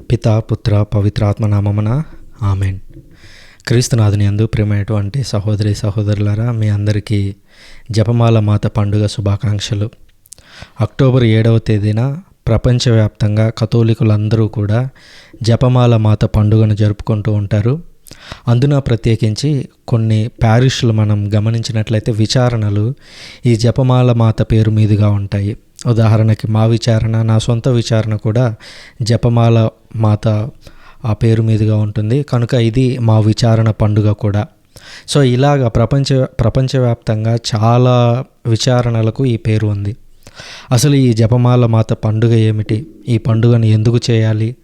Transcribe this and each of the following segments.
పిత పుత్ర పవిత్రాత్మ నామమున ఆమెన్. క్రీస్తునాథుని అందు ప్రియమైనటువంటి సహోదరి సహోదరులారా మీ అందరికీ జపమాల మాత పండుగ శుభాకాంక్షలు. అక్టోబర్ ఏడవ తేదీన ప్రపంచవ్యాప్తంగా కథోలికులందరూ కూడా జపమాల మాత పండుగను జరుపుకుంటూ ఉంటారు. అందున ప్రత్యేకించి కొన్ని ప్యారిష్లు మనం గమనించినట్లయితే విచారణలు ఈ జపమాల మాత పేరు మీదుగా ఉంటాయి. ఉదాహరణకి మా విచారణ నా సొంత విచారణ కూడా జపమాల మాత ఆ పేరు మీదుగా ఉంటుంది. కనుక ఇది మా విచారణ పండుగ కూడా. సో ఇలాగ ప్రపంచ ప్రపంచవ్యాప్తంగా చాలా విచారణలకు ఈ పేరు ఉంది. అసలు ఈ జపమాల మాత పండుగ ఏమిటి? ఈ పండుగను ఎందుకు చేయాలి?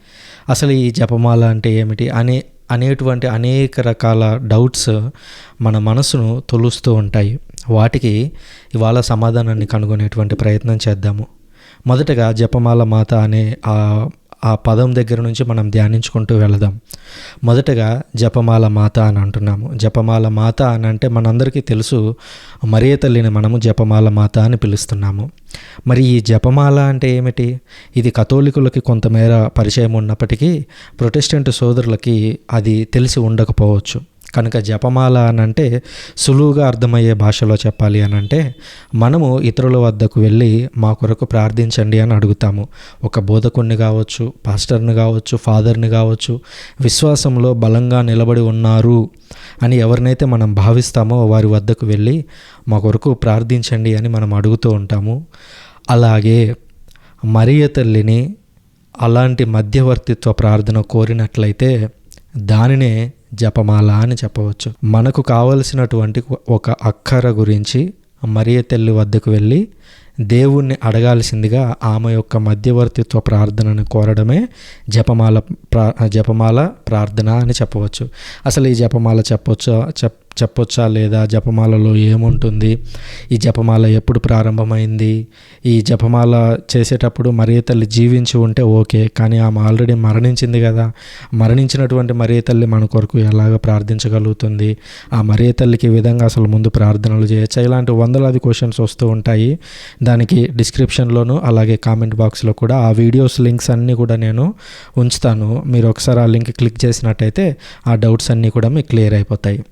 అసలు ఈ జపమాల అంటే ఏమిటి? అనే అనేటువంటి అనేక రకాల డౌట్స్ మన మనసును తొలుస్తూ ఉంటాయి. వాటికి ఇవాళ సమాధానాన్ని కనుగొనేటువంటి ప్రయత్నం చేద్దాము. మొదటగా జపమాల మాత అనే ఆ ఆ పదం దగ్గర నుంచి మనం ధ్యానించుకుంటూ వెళదాం. మొదటగా జపమాల మాత అని అంటున్నాము. జపమాల మాత అని అంటే మనందరికీ తెలుసు మరే తల్లిని మనము జపమాల మాత అని పిలుస్తున్నాము. మరి ఈ జపమాల అంటే ఏమిటి? ఇది కథోలికులకి కొంతమేర పరిచయం ఉన్నప్పటికీ ప్రొటెస్టెంట్ సోదరులకి అది తెలిసి ఉండకపోవచ్చు. కనుక జపమాల అని అంటే సులువుగా అర్థమయ్యే భాషలో చెప్పాలి అని అంటే మనము ఇతరుల వద్దకు వెళ్ళి మా కొరకు ప్రార్థించండి అని అడుగుతాము. ఒక బోధకుడిని కావచ్చు పాస్టర్ని కావచ్చు ఫాదర్ని కావచ్చు విశ్వాసంలో బలంగా నిలబడి ఉన్నారు అని ఎవరినైతే మనం భావిస్తామో వారి వద్దకు వెళ్ళి మా కొరకు ప్రార్థించండి అని మనం అడుగుతూ ఉంటాము. అలాగే మరియ తల్లిని అలాంటి మధ్యవర్తిత్వ ప్రార్థన కోరినట్లయితే దానినే జపమాల అని చెప్పవచ్చు. మనకు కావలసినటువంటి ఒక అక్కర గురించి మరియ తల్లి వద్దకు వెళ్ళి దేవుణ్ణి అడగాల్సిందిగా ఆమె యొక్క మధ్యవర్తిత్వ ప్రార్థనను కోరడమే జపమాల ప్రా జపమాల ప్రార్థన అని చెప్పవచ్చు. అసలు ఈ జపమాల చెప్పవచ్చు చెప్ చెప్పొచ్చా లేదా? జపమాలలో ఏముంటుంది? ఈ జపమాల ఎప్పుడు ప్రారంభమైంది? ఈ జపమాల చేసేటప్పుడు మరియ తల్లి జీవించి ఉంటే ఓకే కానీ ఆమె ఆల్రెడీ మరణించింది కదా. మరణించినటువంటి మరియ తల్లి మన కొరకు ఎలాగ ప్రార్థించగలుగుతుంది? ఆ మరియ తల్లికి విధంగా అసలు ముందు ప్రార్థనలు చేయొచ్చా? ఇలాంటి వందలాది క్వశ్చన్స్ వస్తూ ఉంటాయి. దానికి డిస్క్రిప్షన్లోను అలాగే కామెంట్ బాక్స్లో కూడా ఆ వీడియోస్ లింక్స్ అన్నీ కూడా నేను ఉంచుతాను. మీరు ఒకసారి ఆ లింక్ క్లిక్ చేసినట్టయితే ఆ డౌట్స్ అన్నీ కూడా మీకు క్లియర్ అయిపోతాయి.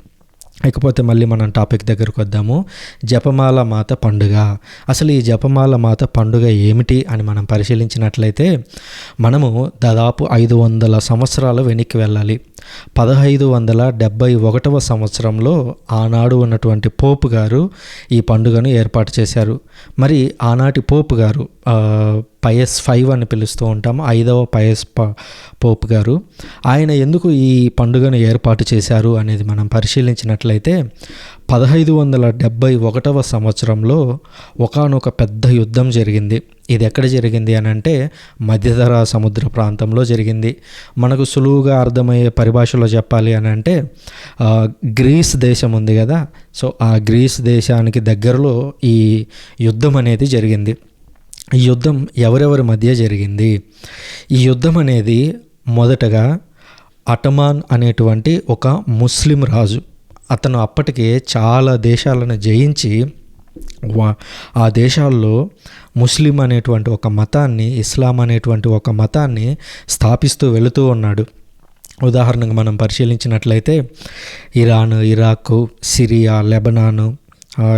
ఇకపోతే మళ్ళీ మనం టాపిక్ దగ్గరకు వద్దాము. జపమాల మాత పండుగ. అసలు ఈ జపమాల మాత పండుగ ఏమిటి అని మనం పరిశీలించినట్లయితే మనము దాదాపు ఐదు వందల సంవత్సరాలు వెనక్కి వెళ్ళాలి. పదహైదు వందల డెబ్భై ఒకటవ సంవత్సరంలో ఆనాడు ఉన్నటువంటి పోపు గారు ఈ పండుగను ఏర్పాటు చేశారు. మరి ఆనాటి పోపు గారు పయస్ ఫైవ్ అని పిలుస్తూ ఉంటాము ఐదవ పయస్ ప పోపు గారు. ఆయన ఎందుకు ఈ పండుగను ఏర్పాటు చేశారు అనేది మనం పరిశీలించినట్లయితే పదహైదు వందల డెబ్భై ఒకటవ సంవత్సరంలో ఒకనొక పెద్ద యుద్ధం జరిగింది. ఇది ఎక్కడ జరిగింది అని అంటే మధ్యధరా సముద్ర ప్రాంతంలో జరిగింది. మనకు సులువుగా అర్థమయ్యే పరిభాషలో చెప్పాలి అని అంటే గ్రీస్ దేశం ఉంది కదా. సో ఆ గ్రీస్ దేశానికి దగ్గరలో ఈ యుద్ధం అనేది జరిగింది. ఈ యుద్ధం ఎవరెవరి మధ్య జరిగింది? ఈ యుద్ధం అనేది మొదటగా అటమాన్ అనేటువంటి ఒక ముస్లిం రాజు అతను అప్పటికే చాలా దేశాలను జయించి ఆ దేశాల్లో ముస్లిం అనేటువంటి ఒక మతాన్ని ఇస్లాం అనేటువంటి ఒక మతాన్ని స్థాపిస్తూ వెళుతూ ఉన్నాడు. ఉదాహరణకు మనం పరిశీలించినట్లయితే Iran Iraq Syria Lebanon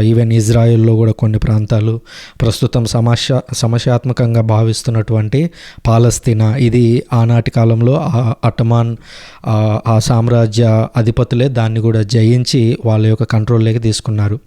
even ఇజ్రాయెల్లో కూడా కొన్ని ప్రాంతాలు ప్రస్తుతం సమస్య సమస్యాత్మకంగా భావిస్తున్నటువంటి పాలస్తీనా. ఇది ఆనాటి కాలంలో అటమాన్ ఆ సామ్రాజ్య అధిపతులే దాన్ని కూడా జయించి వాళ్ళ యొక్క కంట్రోల్లోకి తీసుకున్నారు.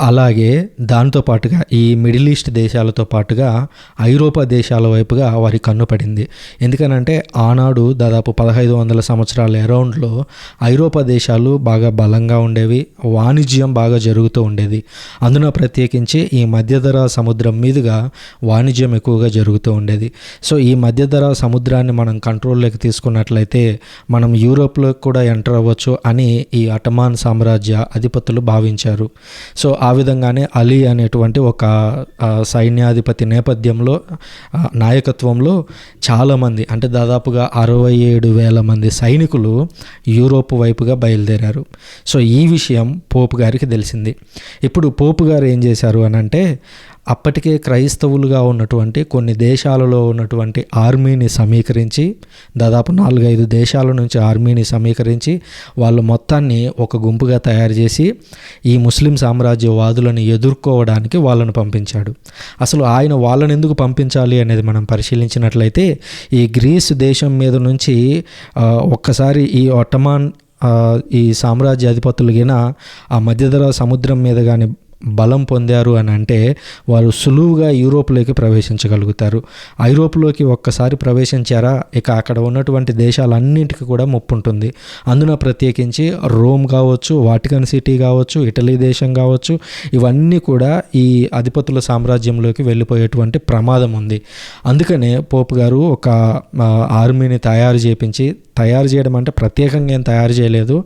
అలాగే దాంతోపాటుగా ఈ మిడిల్ ఈస్ట్ దేశాలతో పాటుగా ఐరోపా దేశాల వైపుగా వారి కన్ను పడింది. ఎందుకనంటే ఆనాడు దాదాపు పదహైదు వందల సంవత్సరాల అరౌండ్లో ఐరోపా దేశాలు బాగా బలంగా ఉండేవి వాణిజ్యం బాగా జరుగుతూ ఉండేది. అందున ప్రత్యేకించి ఈ మధ్యధర సముద్రం మీదుగా వాణిజ్యం ఎక్కువగా జరుగుతూ ఉండేది. సో ఈ మధ్యధర సముద్రాన్ని మనం కంట్రోల్లోకి తీసుకున్నట్లయితే మనం యూరోప్లో కూడా ఎంటర్ అవ్వచ్చు అని ఈ అటమాన్ సామ్రాజ్య అధిపతులు భావించారు. సో ఆ విధంగానే అలీ అనేటువంటి ఒక సైన్యాధిపతి నేపథ్యంలో నాయకత్వంలో చాలామంది అంటే దాదాపుగా అరవై ఏడు వేల మంది సైనికులు యూరోప్ వైపుగా బయలుదేరారు. సో ఈ విషయం పోపు గారికి తెలిసింది. ఇప్పుడు పోపు గారు ఏం చేశారు అని అంటే అప్పటికే క్రైస్తవులుగా ఉన్నటువంటి కొన్ని దేశాలలో ఉన్నటువంటి ఆర్మీని సమీకరించి దాదాపు నాలుగైదు దేశాల నుంచి ఆర్మీని సమీకరించి వాళ్ళు మొత్తాన్ని ఒక గుంపుగా తయారు చేసి ఈ ముస్లిం సామ్రాజ్యవాదులను ఎదుర్కోవడానికి వాళ్ళను పంపించాడు. అసలు ఆయన వాళ్ళని ఎందుకు పంపించాలి అనేది మనం పరిశీలించినట్లయితే ఈ గ్రీస్ దేశం మీద నుంచి ఒక్కసారి ఈ ఒట్టమాన్ ఈ సామ్రాజ్య అధిపతులు గిన ఆ మధ్యధర సముద్రం మీద కానీ బలం పొందారు అని అంటే వారు సులువుగా యూరోప్లోకి ప్రవేశించగలుగుతారు. ఐరోప్లోకి ఒక్కసారి ప్రవేశించారా? ఇక అక్కడ ఉన్నటువంటి దేశాలన్నింటికి కూడా ముప్పు ఉంటుంది అందున ప్రత్యేకించి రోమ్ కావచ్చు వాటికన్ సిటీ కావచ్చు ఇటలీ దేశం కావచ్చు ఇవన్నీ కూడా ఈ అధిపతుల సామ్రాజ్యంలోకి వెళ్ళిపోయేటువంటి ప్రమాదం ఉంది. అందుకనే పోపు గారు ఒక ఆర్మీని తయారు చేపించి తయారు చేయడం అంటే ప్రత్యేకంగా ఏం తయారు చేయలేదు.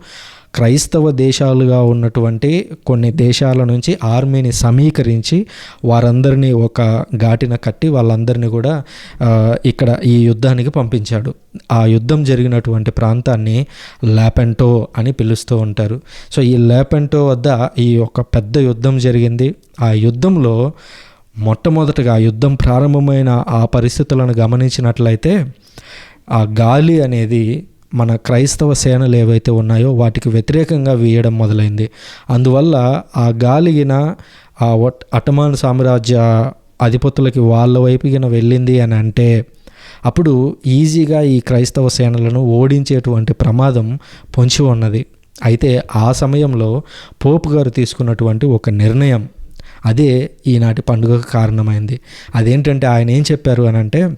క్రైస్తవ దేశాలుగా ఉన్నటువంటి కొన్ని దేశాల నుంచి ఆర్మీని సమీకరించి వారందరినీ ఒక ఘాటిన కట్టి వాళ్ళందరినీ కూడా ఇక్కడ ఈ యుద్ధానికి పంపించాడు. ఆ యుద్ధం జరిగినటువంటి ప్రాంతాన్ని లాపెంటో అని పిలుస్తూ ఉంటారు. సో ఈ లాపెంటో వద్ద ఈ ఒక పెద్ద యుద్ధం జరిగింది. ఆ యుద్ధంలో మొట్టమొదటగా యుద్ధం ప్రారంభమైన ఆ పరిస్థితులను గమనించినట్లయితే ఆ గాలి అనేది మన క్రైస్తవ సేనలు ఏవైతే ఉన్నాయో వాటికి వ్యతిరేకంగా వేయడం మొదలైంది. అందువల్ల ఆ గాలిగిన ఆ ఒట్- అటమాన్ సామ్రాజ్య అధిపతులకి వాళ్ళ వైపుగిన వెళ్ళింది అని అంటే అప్పుడు ఈజీగా ఈ క్రైస్తవ సేనలను ఓడించేటువంటి ప్రమాదం పొంచి ఉన్నది. అయితే ఆ సమయంలో పోపు గారు తీసుకున్నటువంటి ఒక నిర్ణయం అదే ఈనాటి పండుగకు కారణమైంది. అదేంటంటే ఆయన ఏం చెప్పారు అని అంటే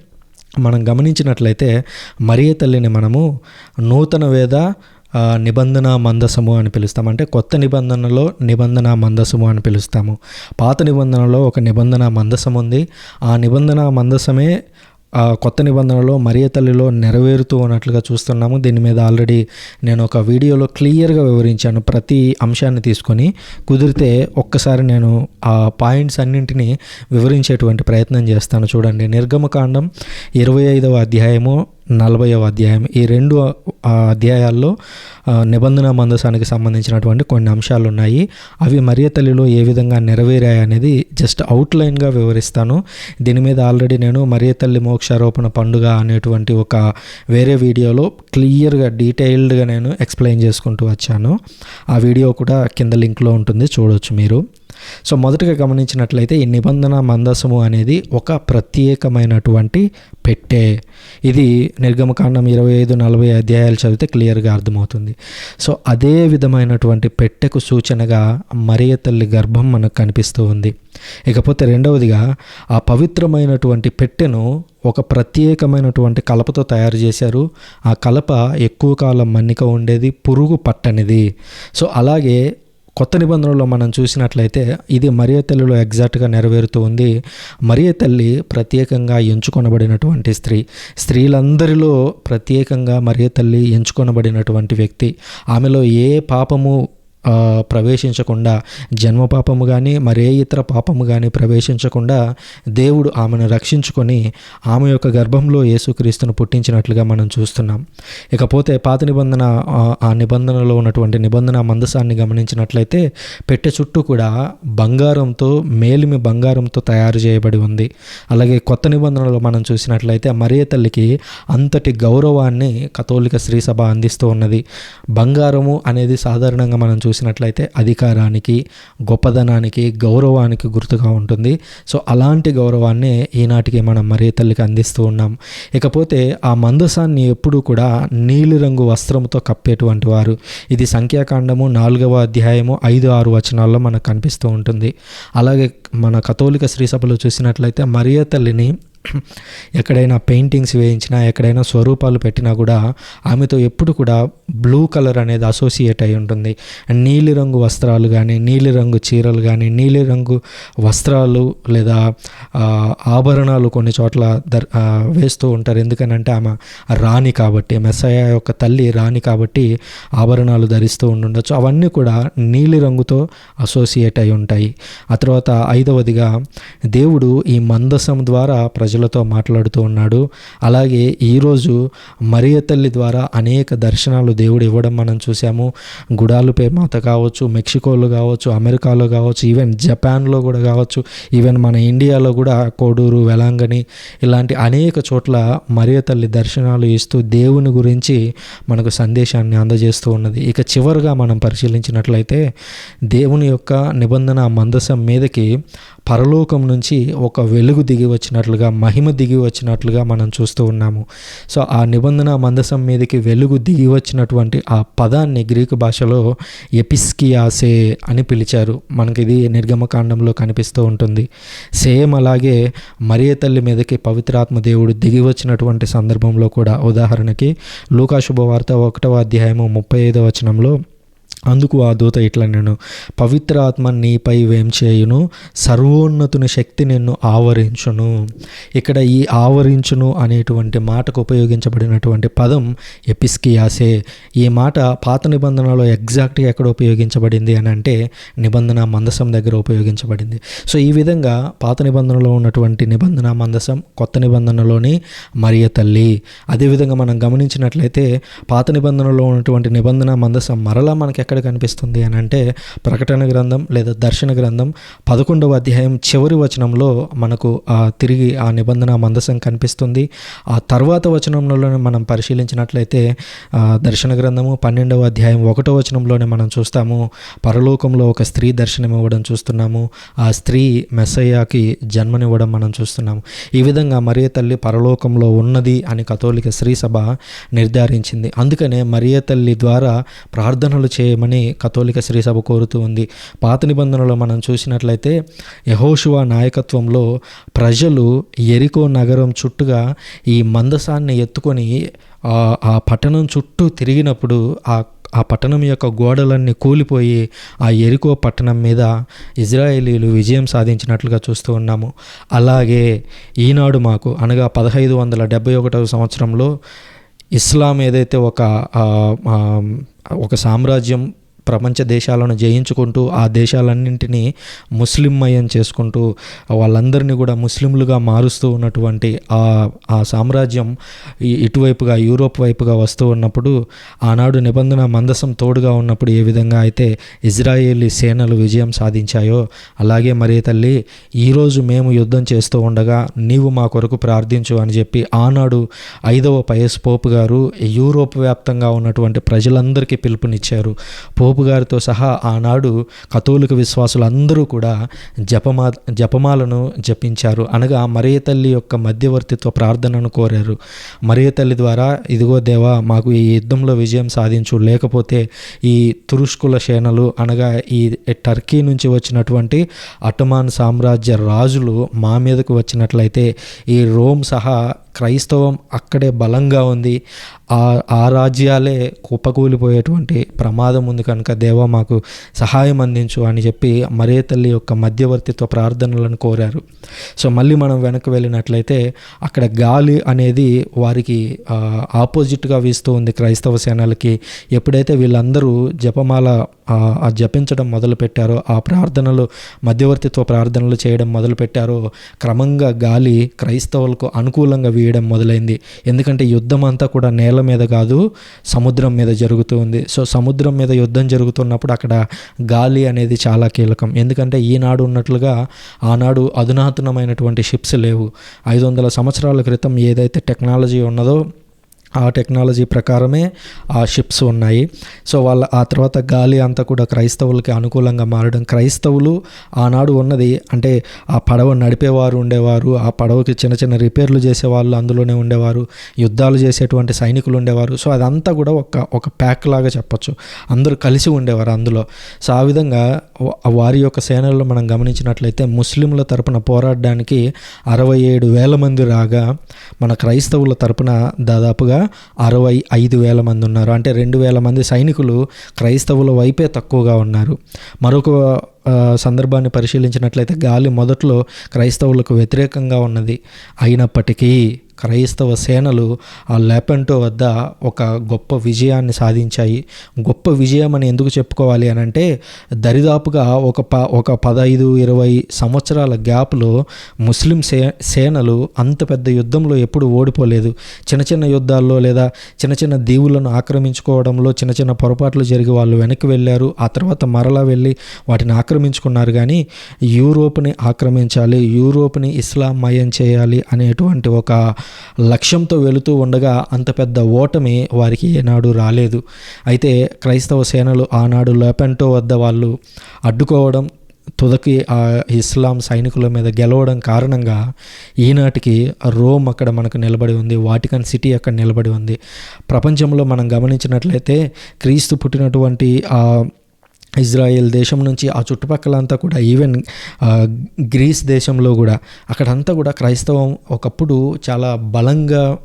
మనం గమనించినట్లయితే మరియ తల్లిని మనము నూతన వేద నిబంధన మందసము అని పిలుస్తాం. అంటే కొత్త నిబంధనలో నిబంధన మందసము అని పిలుస్తాము. పాత నిబంధనలో ఒక నిబంధన మందసం ఉంది ఆ నిబంధన మందసమే కొత్త నిబంధనలో మరియ తల్లిలో నెరవేరుతూ ఉన్నట్లుగా చూస్తున్నాము. దీని మీద ఆల్రెడీ నేను ఒక వీడియోలో క్లియర్గా వివరించాను. ప్రతి అంశాన్ని తీసుకొని కుదిరితే ఒక్కసారి నేను ఆ పాయింట్స్ అన్నింటినీ వివరించేటువంటి ప్రయత్నం చేస్తాను. చూడండి నిర్గమకాండం ఇరవై ఐదవ అధ్యాయము నలభైవ అధ్యాయం. ఈ రెండు ఆ, అధ్యాయాల్లో నిబంధన మందసానికి సంబంధించినటువంటి కొన్ని అంశాలు ఉన్నాయి అవి మరియ తల్లిలో ఏ విధంగా నెరవేరాయి అనేది జస్ట్ అవుట్లైన్గా వివరిస్తాను. దీని మీద ఆల్రెడీ నేను మరియ తల్లి మోక్షారోపణ పండుగ అనేటువంటి ఒక వేరే వీడియోలో క్లియర్గా డీటెయిల్డ్గా నేను ఎక్స్ప్లెయిన్ చేసుకుంటూ వచ్చాను. ఆ వీడియో కూడా కింద లింక్లో ఉంటుంది చూడవచ్చు మీరు. సో మొదటగా గమనించినట్లయితే ఈ నిబంధన మందసము అనేది ఒక ప్రత్యేకమైనటువంటి పెట్టె. ఇది నిర్గమకాండం ఇరవై ఐదు నలభై అధ్యాయాలు చదివితే క్లియర్గా అర్థమవుతుంది. సో అదే విధమైనటువంటి పెట్టెకు సూచనగా మరియ తల్లి గర్భం మనకు కనిపిస్తూ ఉంది. ఇకపోతే రెండవదిగా ఆ పవిత్రమైనటువంటి పెట్టెను ఒక ప్రత్యేకమైనటువంటి కలపతో తయారు చేశారు. ఆ కలప ఎక్కువ కాలం మన్నిక ఉండేది పురుగు పట్టనిది. సో అలాగే కొత్త నిబంధనలో మనం చూసినట్లయితే ఇది మరియ తల్లిలో ఎగ్జాక్ట్గా నెరవేరుతూ ఉంది. మరియ తల్లి ప్రత్యేకంగా ఎంచుకొనబడినటువంటి స్త్రీ. స్త్రీలందరిలో ప్రత్యేకంగా మరియ తల్లి ఎంచుకొనబడినటువంటి వ్యక్తి. ఆమెలో ఏ పాపము ప్రవేశించకుండా జన్మ పాపము కానీ మరే ఇతర పాపము కానీ ప్రవేశించకుండా దేవుడు ఆమెను రక్షించుకొని ఆమె యొక్క గర్భంలో యేసుక్రీస్తును పుట్టించినట్లుగా మనం చూస్తున్నాం. ఇకపోతే పాత నిబంధన ఆ, నిబంధనలో ఉన్నటువంటి నిబంధన మందసాన్ని గమనించినట్లయితే పెట్టె చుట్టూ కూడా బంగారంతో మేలిమి బంగారంతో తయారు చేయబడి ఉంది. అలాగే కొత్త నిబంధనలో మనం చూసినట్లయితే మరియ తల్లికి అంతటి గౌరవాన్ని కథోలిక శ్రీసభ అందిస్తూ ఉన్నది. బంగారము అనేది సాధారణంగా మనం చూసినట్లయితే అధికారానికి గొప్పదనానికి గౌరవానికి గుర్తుగా ఉంటుంది. సో అలాంటి గౌరవాన్ని ఈనాటికి మనం మరియ తల్లికి అందిస్తూ ఉన్నాం. ఇకపోతే ఆ మందసాన్ని ఎప్పుడూ కూడా నీలిరంగు వస్త్రంతో కప్పేటువంటి వారు. ఇది సంఖ్యాకాండము నాలుగవ అధ్యాయము ఐదు ఆరు వచనాల్లో మనకు కనిపిస్తూ ఉంటుంది. అలాగే మన కథోలిక స్త్రీ సభలో చూసినట్లయితే మరియ తల్లిని ఎక్కడైనా పెయింటింగ్స్ వేయించినా ఎక్కడైనా స్వరూపాలు పెట్టినా కూడా ఆమెతో ఎప్పుడు కూడా బ్లూ కలర్ అనేది అసోసియేట్ అయి ఉంటుంది. నీలిరంగు వస్త్రాలు కానీ నీలిరంగు చీరలు కానీ నీలిరంగు వస్త్రాలు లేదా ఆభరణాలు కొన్ని చోట్ల దర్ వేస్తూ ఉంటారు. ఎందుకనంటే ఆమె రాణి కాబట్టి మెస్సయ యొక్క తల్లి రాణి కాబట్టి ఆభరణాలు ధరిస్తూ ఉండుండొచ్చు. అవన్నీ కూడా నీలిరంగుతో అసోసియేట్ అయి ఉంటాయి. ఆ తర్వాత ఐదవదిగా దేవుడు ఈ మందసం ద్వారా ప్రజలతో మాట్లాడుతూ ఉన్నాడు. అలాగే ఈరోజు మరియ తల్లి ద్వారా అనేక దర్శనాలు దేవుడు ఇవ్వడం మనం చూసాము గుడాలుపై మాత కావచ్చు మెక్సికోలో కావచ్చు అమెరికాలో కావచ్చు ఈవెన్ జపాన్లో కూడా కావచ్చు ఈవెన్ మన ఇండియాలో కూడా కోడూరు వెలాంగని ఇలాంటి అనేక చోట్ల మరియ తల్లి దర్శనాలు ఇస్తూ దేవుని గురించి మనకు సందేశాన్ని అందజేస్తూ ఉన్నది. ఇక చివరిగా మనం పరిశీలించినట్లయితే దేవుని యొక్క నిబంధన మందసం మీదకి పరలోకం నుంచి ఒక వెలుగు దిగి వచ్చినట్లుగా మహిమ దిగి వచ్చినట్లుగా మనం చూస్తూ ఉన్నాము. సో ఆ నిబంధన మందసం మీదకి వెలుగు దిగి వచ్చినటువంటి ఆ పదాన్ని గ్రీకు భాషలో ఎపిస్కియాసే అని పిలిచారు. మనకి ఇది నిర్గమకాండంలో కనిపిస్తూ ఉంటుంది. సేమ్ అలాగే మరియ తల్లి మీదకి పవిత్రాత్మ దేవుడు దిగి వచ్చినటువంటి సందర్భంలో కూడా ఉదాహరణకి లూకాశుభవార్త ఒకటవ అధ్యాయము ముప్పై ఐదవ వచనంలో అందుకు ఆ దూత ఇట్లా నేను పవిత్ర ఆత్మ నీపై వేం చేయును? సర్వోన్నతుని శక్తి నిన్ను ఆవరించును. ఇక్కడ ఈ ఆవరించును అనేటువంటి మాటకు ఉపయోగించబడినటువంటి పదం ఎపిస్కియాసే. ఈ మాట పాత నిబంధనలో ఎగ్జాక్ట్గా ఎక్కడ ఉపయోగించబడింది అని అంటే నిబంధన మందసం దగ్గర ఉపయోగించబడింది. సో ఈ విధంగా పాత నిబంధనలో ఉన్నటువంటి నిబంధన మందసం కొత్త నిబంధనలోని మరియ తల్లి. అదేవిధంగా మనం గమనించినట్లయితే పాత నిబంధనలో ఉన్నటువంటి నిబంధన మందసం మరలా మనకి ఎక్కడ కనిపిస్తుంది అని అంటే ప్రకటన గ్రంథం లేదా దర్శన గ్రంథం పదకొండవ అధ్యాయం చివరి వచనంలో మనకు తిరిగి ఆ నిబంధన మందసం కనిపిస్తుంది. ఆ తర్వాత వచనంలోనే మనం పరిశీలించినట్లయితే దర్శన గ్రంథము పన్నెండవ అధ్యాయం ఒకటో వచనంలోనే మనం చూస్తాము. పరలోకంలో ఒక స్త్రీ దర్శనం ఇవ్వడం చూస్తున్నాము. ఆ స్త్రీ మెస్సయ్యాకి జన్మనివ్వడం మనం చూస్తున్నాము. ఈ విధంగా మరియ తల్లి పరలోకంలో ఉన్నది అని కథోలిక స్త్రీ సభ నిర్ధారించింది. అందుకనే మరియ తల్లి ద్వారా ప్రార్థనలు చేయ చేయమని కథోలిక శ్రీ సభ కోరుతూ ఉంది. పాత నిబంధనలో మనం చూసినట్లయితే యహోషువా నాయకత్వంలో ప్రజలు ఎరికో నగరం చుట్టుగా ఈ మందసాన్ని ఎత్తుకొని ఆ- ఆ పట్టణం చుట్టూ తిరిగినప్పుడు ఆ ఆ పట్టణం యొక్క గోడలన్నీ కూలిపోయి ఆ ఎరికో పట్టణం మీద ఇజ్రాయేలీలు విజయం సాధించినట్లుగా చూస్తూ ఉన్నాము. అలాగే ఈనాడు మాకు అనగా పదహైదు వందల డెబ్బై ఒకటవ సంవత్సరంలో ఇస్లాం ఏదైతే ఒక ఒక సామ్రాజ్యం ప్రపంచ దేశాలను జయించుకుంటూ ఆ దేశాలన్నింటినీ ముస్లింమయం చేసుకుంటూ వాళ్ళందరినీ కూడా ముస్లింలుగా మారుస్తూ ఉన్నటువంటి ఆ ఆ సామ్రాజ్యం ఇటువైపుగా యూరోప్ వైపుగా వస్తూ ఉన్నప్పుడు ఆనాడు నిబంధన మందసం తోడుగా ఉన్నప్పుడు ఏ విధంగా అయితే ఇజ్రాయేలీ సేనలు విజయం సాధించాయో అలాగే మరీ తల్లి ఈరోజు మేము యుద్ధం చేస్తూ ఉండగా నీవు మా కొరకు ప్రార్థించు అని చెప్పి ఆనాడు ఐదవ పయస్ పోపు గారు యూరోప్ వ్యాప్తంగా ఉన్నటువంటి ప్రజలందరికీ పిలుపునిచ్చారు. పోపు గారితో సహా ఆనాడు కథోలిక విశ్వాసులందరూ కూడా జపమా జపమాలను జపించారు. అనగా మరియ తల్లి యొక్క మధ్యవర్తిత్వ ప్రార్థనను కోరారు. మరియ తల్లి ద్వారా ఇదిగో దేవా మాకు ఈ యుద్ధంలో విజయం సాధించు. లేకపోతే ఈ తురుష్కుల సేనలు అనగా ఈ టర్కీ నుంచి వచ్చినటువంటి అటమాన్ సామ్రాజ్య రాజులు మా మీదకు వచ్చినట్లయితే ఈ రోమ్ సహా క్రైస్తవం అక్కడే బలంగా ఉంది. ఆ ఆ రాజ్యాలే కుప్పకూలిపోయేటువంటి ప్రమాదం ఉంది కనుక దేవ మాకు సహాయం అందించు అని చెప్పి మరే తల్లి యొక్క మధ్యవర్తిత్వ ప్రార్థనలను కోరారు. సో మళ్ళీ మనం వెనక్కి వెళ్ళినట్లయితే అక్కడ గాలి అనేది వారికి ఆపోజిట్గా వీస్తూ ఉంది క్రైస్తవ సేనలకి. ఎప్పుడైతే వీళ్ళందరూ జపమాల జపించడం మొదలు జపించడం మొదలుపెట్టారో ఆ ప్రార్థనలు మధ్యవర్తిత్వ ప్రార్థనలు చేయడం మొదలుపెట్టారో క్రమంగా గాలి క్రైస్తవులకు అనుకూలంగా వీయడం మొదలైంది. ఎందుకంటే యుద్ధం అంతా కూడా నేల మీద కాదు సముద్రం మీద జరుగుతూ ఉంది. సో సముద్రం మీద యుద్ధం జరుగుతున్నప్పుడు అక్కడ గాలి అనేది చాలా కీలకం. ఎందుకంటే ఈనాడు ఉన్నట్లుగా ఆనాడు అధునాతనమైనటువంటి షిప్స్ లేవు. ఐదు వందల సంవత్సరాల క్రితం ఏదైతే టెక్నాలజీ ఉన్నదో ఆ టెక్నాలజీ ప్రకారమే ఆ షిప్స్ ఉన్నాయి. సో వాళ్ళ ఆ తర్వాత గాలి అంతా కూడా క్రైస్తవులకి అనుకూలంగా మారడం. క్రైస్తవులు ఆనాడు ఉన్నది అంటే ఆ పడవ నడిపేవారు ఉండేవారు ఆ పడవకి చిన్న చిన్న రిపేర్లు చేసేవాళ్ళు అందులోనే ఉండేవారు యుద్ధాలు చేసేటువంటి సైనికులు ఉండేవారు. సో అదంతా కూడా ఒక ఒక ప్యాక్ లాగా చెప్పొచ్చు. అందరూ కలిసి ఉండేవారు అందులో. సో ఆ విధంగా వారి యొక్క సేనల్లో మనం గమనించినట్లయితే ముస్లింల తరపున పోరాడడానికి అరవై ఏడు వేల మంది రాగా మన క్రైస్తవుల తరపున దాదాపుగా అరవై ఐదు వేల మంది ఉన్నారు. అంటే రెండు వేల మంది సైనికులు క్రైస్తవుల వైపే తక్కువగా ఉన్నారు. మరొక సందర్భాన్ని పరిశీలించినట్లయితే గాలి మొదట్లో క్రైస్తవులకు వ్యతిరేకంగా ఉన్నది. అయినప్పటికీ క్రైస్తవ సేనలు ఆ లెపెంటో వద్ద ఒక గొప్ప విజయాన్ని సాధించాయి. గొప్ప విజయం అని ఎందుకు చెప్పుకోవాలి అని అంటే దరిదాపుగా ఒక ప ఒక పదహైదు ఇరవై సంవత్సరాల గ్యాప్లో ముస్లిం సే సేనలు అంత పెద్ద యుద్ధంలో ఎప్పుడు ఓడిపోలేదు. చిన్న చిన్న యుద్ధాల్లో లేదా చిన్న చిన్న దీవులను ఆక్రమించుకోవడంలో చిన్న చిన్న పొరపాట్లు జరిగి వాళ్ళు వెనక్కి వెళ్ళారు. ఆ తర్వాత మరలా వెళ్ళి వాటిని ఆక్రమించుకున్నారు కానీ యూరోప్ని ఆక్రమించాలి యూరోప్ని ఇస్లాం మయం చేయాలి అనేటువంటి ఒక లక్ష్యంతో వెళుతూ ఉండగా అంత పెద్ద ఓటమి వారికి ఏనాడు రాలేదు. అయితే క్రైస్తవ సేనలు ఆనాడు లోపెంటో వద్ద వాళ్ళు అడ్డుకోవడం తుదకి ఆ ఇస్లాం సైనికుల మీద గెలవడం కారణంగా ఈనాటికి రోమ్ అక్కడ మనకు నిలబడి ఉంది వాటికన్ సిటీ అక్కడ నిలబడి ఉంది. ప్రపంచంలో మనం గమనించినట్లయితే క్రీస్తు పుట్టినటువంటి ఆ ఇజ్రాయెల్ దేశం నుంచి ఆ చుట్టుపక్కల అంతా కూడా ఈవెన్ గ్రీస్ దేశంలో కూడా అక్కడంతా కూడా క్రైస్తవం ఒకప్పుడు చాలా బలంగా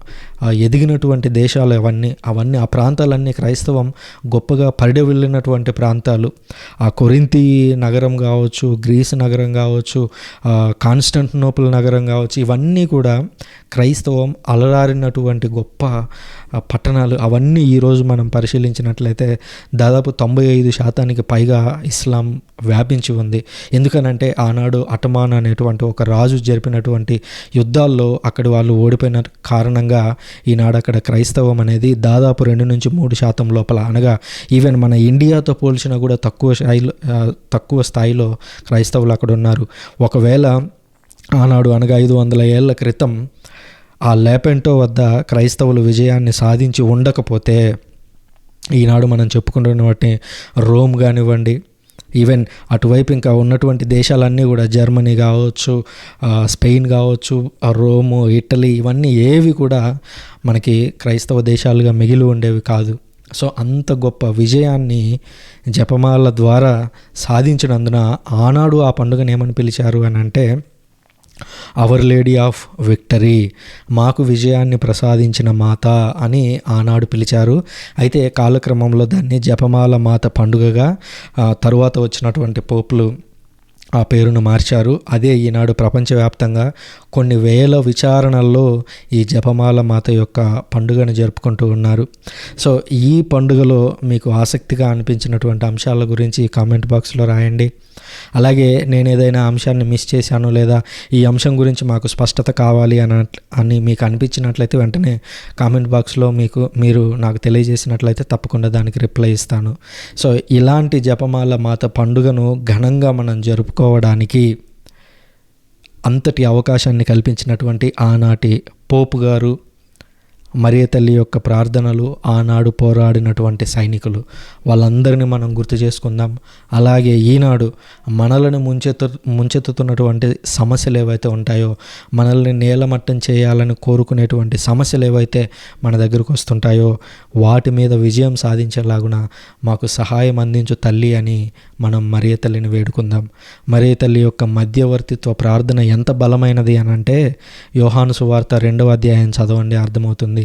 ఎదిగినటువంటి దేశాలు అవన్నీ అవన్నీ ఆ ప్రాంతాలన్నీ క్రైస్తవం గొప్పగా పరిడి వెళ్ళినటువంటి ప్రాంతాలు. ఆ కొరింతి నగరం కావచ్చు గ్రీస్ నగరం కావచ్చు కాన్స్టంటినోపుల్ నగరం కావచ్చు ఇవన్నీ కూడా క్రైస్తవం అలరారినటువంటి గొప్ప పట్టణాలు. అవన్నీ ఈరోజు మనం పరిశీలించినట్లయితే దాదాపు తొంభై ఐదు శాతానికి పైగా ఇస్లాం వ్యాపించి ఉంది. ఎందుకనంటే ఆనాడు అటమాన్ అనేటువంటి ఒక రాజు జరిపినటువంటి యుద్ధాల్లో అక్కడ వాళ్ళు ఓడిపోయిన కారణంగా ఈనాడు అక్కడ క్రైస్తవం అనేది దాదాపు రెండు నుంచి మూడు శాతం లోపల. అనగా ఈవెన్ మన ఇండియాతో పోల్చినా కూడా తక్కువ స్థాయిలో తక్కువ స్థాయిలో క్రైస్తవులు అక్కడ ఉన్నారు. ఒకవేళ ఆనాడు అనగా ఐదు వందల ఏళ్ళ క్రితం ఆ లేపెంటో వద్ద క్రైస్తవులు విజయాన్ని సాధించి ఉండకపోతే ఈనాడు మనం చెప్పుకుంటున్న వాటిని రోమ్ కానివ్వండి ఈవెన్ అటువైపు ఇంకా ఉన్నటువంటి దేశాలన్నీ కూడా జర్మనీ కావచ్చు స్పెయిన్ కావచ్చు ఆ, రోము ఇటలీ ఇవన్నీ ఏవి కూడా మనకి క్రైస్తవ దేశాలుగా మిగిలి ఉండేవి కాదు. సో అంత గొప్ప విజయాన్ని జపమాల ద్వారా సాధించినందున ఆనాడు ఆ పండుగను ఏమని పిలిచారు అని అంటే అవర్ లేడీ ఆఫ్ విక్టరీ మాకు విజయాన్ని ప్రసాదించిన మాత అని ఆనాడు పిలిచారు. అయితే కాలక్రమంలో దాన్ని జపమాల మాత పండుగగా తరువాత వచ్చినటువంటి పోపులు ఆ పేరును మార్చారు. అదే ఈనాడు ప్రపంచవ్యాప్తంగా కొన్ని వేల విచారణల్లో ఈ జపమాల మాత యొక్క పండుగను జరుపుకుంటూ ఉన్నారు. సో ఈ పండుగలో మీకు ఆసక్తిగా అనిపించినటువంటి అంశాల గురించి కామెంట్ బాక్స్లో రాయండి. అలాగే నేను ఏదైనా అంశాన్ని మిస్ చేశాను లేదా ఈ అంశం గురించి మాకు స్పష్టత కావాలి అని అని మీకు అనిపించినట్లయితే వెంటనే కామెంట్ బాక్స్లో మీకు మీరు నాకు తెలియజేసినట్లయితే తప్పకుండా దానికి రిప్లై ఇస్తాను. సో ఇలాంటి జపమాల మాత పండుగను ఘనంగా మనం జరుపుకోవడానికి అంతటి అవకాశాన్ని కల్పించినటువంటి ఆనాటి పోపు గారు మరియ తల్లి యొక్క ప్రార్థనలు ఆనాడు పోరాడినటువంటి సైనికులు. వాళ్ళందరినీ మనం గుర్తు చేసుకుందాం. అలాగే ఈనాడు మనలను ముంచెత్తు ముంచెత్తుతున్నటువంటి సమస్యలు ఏవైతే ఉంటాయో మనల్ని నేలమట్టం చేయాలని కోరుకునేటువంటి సమస్యలు ఏవైతే మన దగ్గరకు వస్తుంటాయో వాటి మీద విజయం సాధించేలాగున మాకు సహాయం అందించు తల్లి అని మనం మరియ తల్లిని వేడుకుందాం. మరియ తల్లి యొక్క మధ్యవర్తిత్వ ప్రార్థన ఎంత బలమైనది అని అంటే యోహాను సువార్త రెండవ అధ్యాయం చదవండి అర్థమవుతుంది.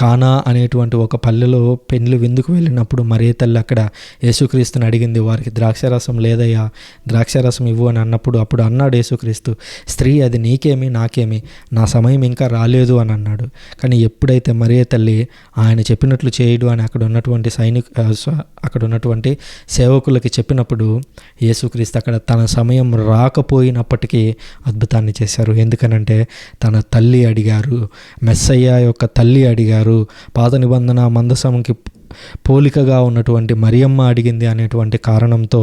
కానా అనేటువంటి ఒక పల్లెలో పెండ్లు విందుకు వెళ్ళినప్పుడు మరే తల్లి అక్కడ యేసుక్రీస్తుని అడిగింది వారికి ద్రాక్షారసం లేదయ్యా ద్రాక్షారసం ఇవ్వు అని అన్నప్పుడు అప్పుడు అన్నాడు యేసుక్రీస్తు స్త్రీ అది నీకేమి నాకేమి నా సమయం ఇంకా రాలేదు అని అన్నాడు. కానీ ఎప్పుడైతే మరే తల్లి ఆయన చెప్పినట్లు చేయడు అని అక్కడ ఉన్నటువంటి సైనిక అక్కడ ఉన్నటువంటి సేవకులకి చెప్పినప్పుడు యేసుక్రీస్తు అక్కడ తన సమయం రాకపోయినప్పటికీ అద్భుతాన్ని చేశారు. ఎందుకనంటే తన తల్లి అడిగారు మెస్సయ్య యొక్క తల్లి అడిగారు పాత నిబంధన మందసంకి పోలికగా ఉన్నటువంటి మరియమ్మ అడిగింది అనేటువంటి కారణంతో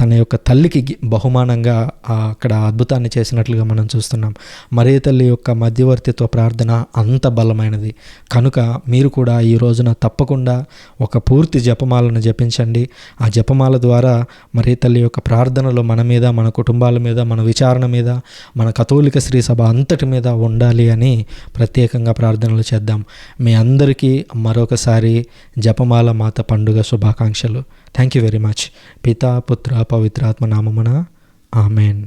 తన యొక్క తల్లికి బహుమానంగా అక్కడ అద్భుతాన్ని చేసినట్లుగా మనం చూస్తున్నాం. మరే తల్లి యొక్క మధ్యవర్తిత్వ ప్రార్థన అంత బలమైనది. కనుక మీరు కూడా ఈ రోజున తప్పకుండా ఒక పూర్తి జపమాలను జపించండి. ఆ జపమాల ద్వారా మరే తల్లి యొక్క ప్రార్థనలు మన మీద మన కుటుంబాల మీద మన విచారణ మీద మన కథోలిక శ్రీ సభ అంతటి మీద ఉండాలి అని ప్రత్యేకంగా ప్రార్థనలు చేద్దాం. మీ అందరికీ మరొకసారి జపమాల మాత పండుగ శుభాకాంక్షలు. థ్యాంక్ యూ వెరీ మచ్ పితా పుత్ర పవిత్రాత్మ నామమున ఆమెన్